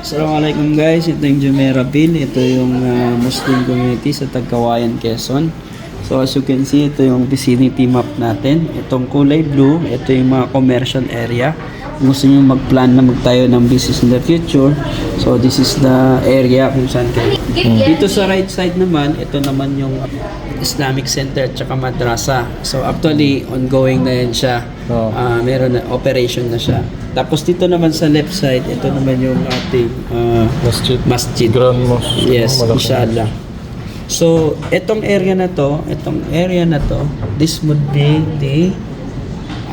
Assalamualaikum guys, ito yung Jumeirah Bill. Ito yung ah, Muslim community sa Tagkawayan, Quezon. So as you can see, ito yung vicinity map natin. Itong kulay blue, ito yung mga commercial area. Kung gusto nyo mag-plan na magtayo ng business in the future, so this is the area kung saan kayo. Dito sa right side naman, ito naman yung Islamic Center at saka madrasa. So actually, ongoing na yan siya. Oo. Ah, meron na, operation na siya. Tapos dito naman sa left side, ito naman yung ating ah, Masjid. masjid. Grand Mosque. Yes, Oh, inshallah. So, itong area na to, itong area na to, this would be the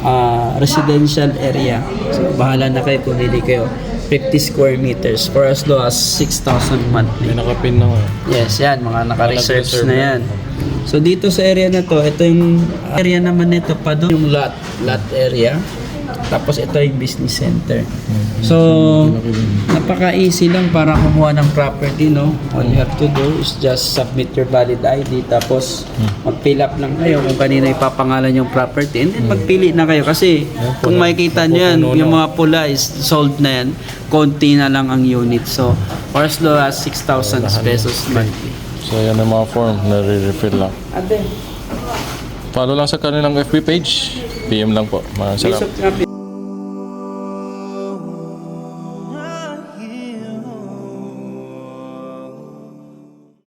ah, residential area. So, bahala na kayo, pumili kayo. 50 square meters for as low as 6,000 monthly. May nakapin na nga. Yes, yan. Mga Naka-reserve na yan. So, dito sa area na to, ito yung area naman nito pa doon. Yung lot, lot area. Tapos ito yung business center. So, napaka-easy lang para kumuha ng property, no? All you have to do is just submit your valid ID tapos mag-fill up lang kayo kung kanino ipapangalan yung property and then magpili na kayo kasi kung makikita nyo yan, yung mga pula is sold na yan, konti na lang ang unit. So, for as low as 6,000 pesos monthly. So yan ang mga form na re-refill lang. Ate, Follow lang sa kanilang FB page. PM lang po. Maraming salamat.